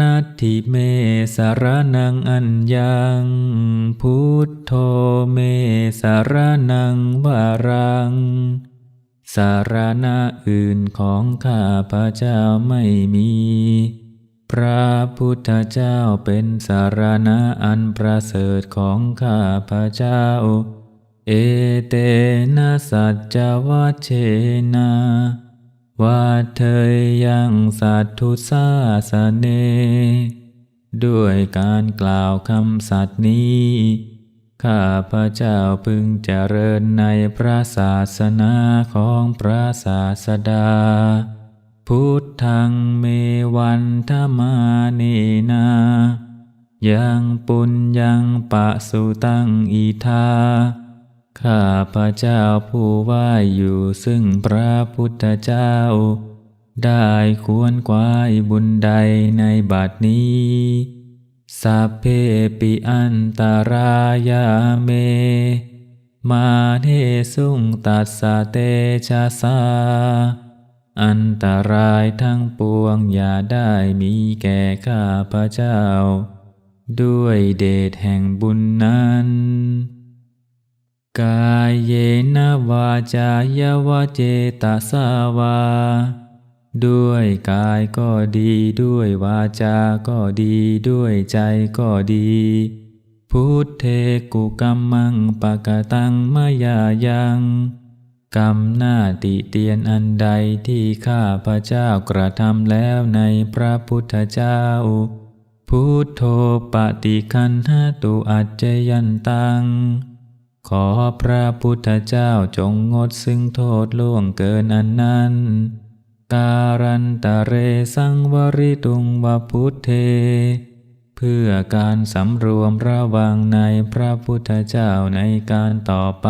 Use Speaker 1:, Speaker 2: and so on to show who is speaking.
Speaker 1: นัตถิเมสารนังอัญญัง พุทโธเมสารนังวารัง สารณะอื่นของข้าพระเจ้าไม่มี พระพุทธเจ้าเป็นสารณะอันประเสริฐของข้าพระเจ้า เอเตนะสัจจวัชเชนะ ว่าเธยยังสัตทุสาสนเน ด้วยการกล่าวคำสัตย์นี้ ข้าพระเจ้าพึงเจริญในพระศาสนาของพระศาสดา พุทธังเมวันธมาเนนา ยังปุญญังปะสุตังอีทา ข้าพระเจ้าผู้ว่าอยู่ซึ่งพระพุทธเจ้า ได้ควรควายบุญใดในบัดนี้สัพเพปิอันตารายาเม มาเทสุงตัสสะเตชะสา อันตรายทั้งปวงอย่าได้มีแก่ข้าพระเจ้า ด้วยเดชแห่งบุญนั้น กายเยนวาจายวาเจตสาวา ด้วยกายก็ดีด้วยวาจาก็ดีด้วยใจก็ดี พุทเทกุกรรมังปะกะตังมายายังกรรมหน้าติเตียนอันใดที่ข้าพระเจ้ากระทำแล้วในพระพุทธเจ้า พุทโธปฏิคันหตุอัจจยันตัง ขอพระพุทธเจ้าจงงดซึ่งโทษล่วงเกินอันนั้น การันตะเรสังวริตุงวพุทเท เพื่อการสำรวมระวังในพระพุทธเจ้าในการต่อไป